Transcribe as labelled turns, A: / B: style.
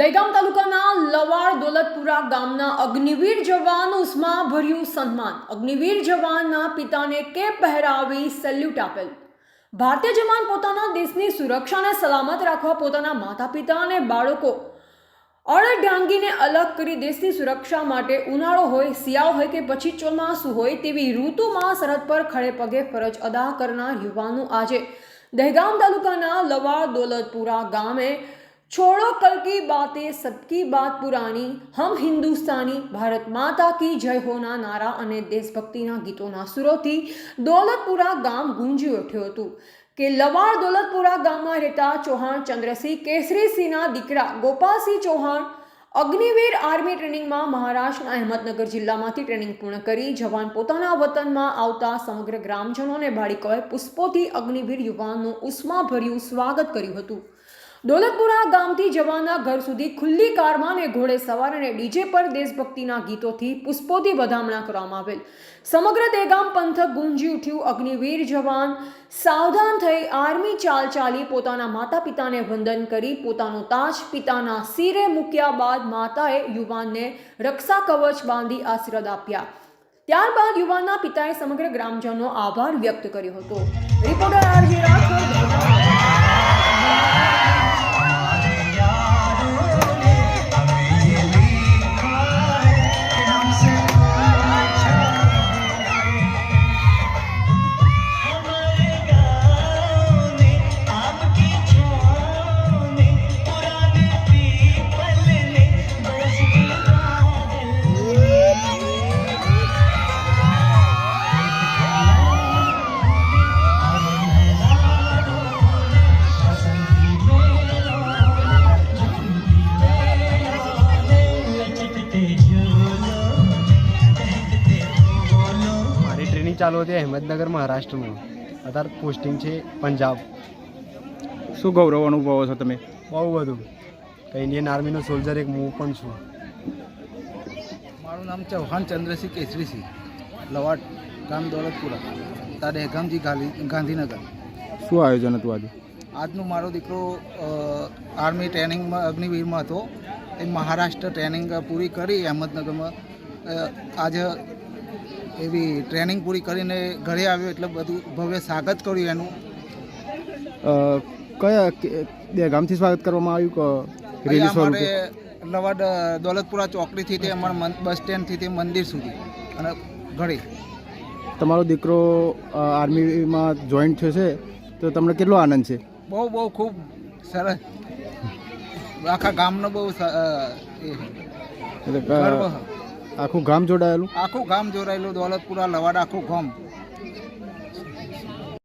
A: દહેગામ તાલુકાના લવાડ દોલતપુરા ગામના અગ્નિવીર જવાન ઉસ્મા ભર્યું સન્માન. અગ્નિવીર જવાનના પિતાને કે પહેરાવી સેલ્યુટ આપેલ. ભારતીય જવાન પોતાના દેશની સુરક્ષાને સલામત રાખવા પોતાના માતા પિતા અને બાળકો અડઢાંગીને અલગ કરી દેશની સુરક્ષા માટે ઉનાળો હોય, શિયાળો હોય કે પછી ચોમાસું હોય તેવી ઋતુમાં સરહદ પર ખડે પગે ફરજ અદા કરનાર યુવાનો આજે દહેગામ તાલુકાના લવાડ દોલતપુરા ગામે છોડો કલ કી બાતે સબકી બાત પુરાણી હમ હિન્દુસ્તાની ભારત માતા કી જય હોના નારા અને દેશભક્તિના ગીતોના સુરોથી દોલતપુરા ગામ ગુંજી ઉઠ્યું હતું કે લવાડ દોલતપુરા ગામમાં રહેતા ચૌહાણ ચંદ્રસિંહ કેસરીસિંહના દીકરા ગોપાલસિંહ ચૌહાણ અગ્નિવીર આર્મી ટ્રેનિંગમાં મહારાષ્ટ્રના અહેમદનગર જિલ્લામાંથી ટ્રેનિંગ પૂર્ણ કરી જવાન પોતાના વતનમાં આવતા સમગ્ર ગ્રામજનોને બાળકોએ પુષ્પોથી અગ્નિવીર યુવાનનું ઉષ્માભર્યું સ્વાગત કર્યું હતું। દોલતપુરા ગામથી જવાના ઘર સુધી ખુલ્લી કારમાં અને ઘોડે સવાર અને ડીજે પર દેશભક્તિના ગીતોથી પુષ્પોથી વધામણા કરવામાં આવેલ. સમગ્ર દેગામ પંથક ગુંજી ઉઠ્યું અગ્નિવીર જવાન. સાવધાન થઈ આર્મી ચાલ ચાલી પોતાના માતા પિતાને વંદન કરી પોતાનો તાજ પિતાના શિરે મૂક્યા બાદ માતાએ યુવાનને રક્ષા કવચ બાંધી આશીર્વાદ આપ્યા. ત્યારબાદ યુવાનના પિતાએ સમગ્ર ગ્રામજનો આભાર વ્યક્ત કર્યો હતો. રિપોર્ટર આરજે
B: ચાલુ હતી અહેમદનગર મહારાષ્ટ્રમાં. અત્યારે પોસ્ટિંગ છે પંજાબ.
C: શું ગૌરવ અનુભવો છો તમે?
B: બહુ બધું. ઇન્ડિયન આર્મીનો સોલ્જર એક હું પણ છું.
D: મારું નામ ચૌહાણ ચંદ્રસિંહ કેસરીસિંહ લવાટ ગામ દોલતપુરા. તારે હેગામજી ગાંધી ગાંધીનગર.
C: શું આયોજન હતું આજે?
D: આજનો મારો દીકરો આર્મી ટ્રેનિંગમાં અગ્નિવીરમાં હતો. એ મહારાષ્ટ્ર ટ્રેનિંગ પૂરી કરી અહેમદનગરમાં આજે એવી ટ્રેનિંગ પૂરી કરીને ઘરે આવ્યો એટલે બધું ભવ્ય સ્વાગત કર્યું એનું.
C: કયા ગામથી સ્વાગત કરવામાં આવ્યું કે રેલી સ્વરૂપે?
D: લવાડ દોલતપુરા ચોકડીથી તે અમારા બસ સ્ટેન્ડથી તે મંદિર સુધી અને ઘરે.
C: તમારો દીકરો આર્મીમાં જોઈન્ટ થયો છે તો તમને કેટલો આનંદ છે?
D: બહુ બહુ ખૂબ સરસ. આખા ગામનો બહુ
C: આખું ગામ જોડાયેલું?
D: આખું ગામ જોડાયેલું દોલતપુરા લવાડ આખું ગામ.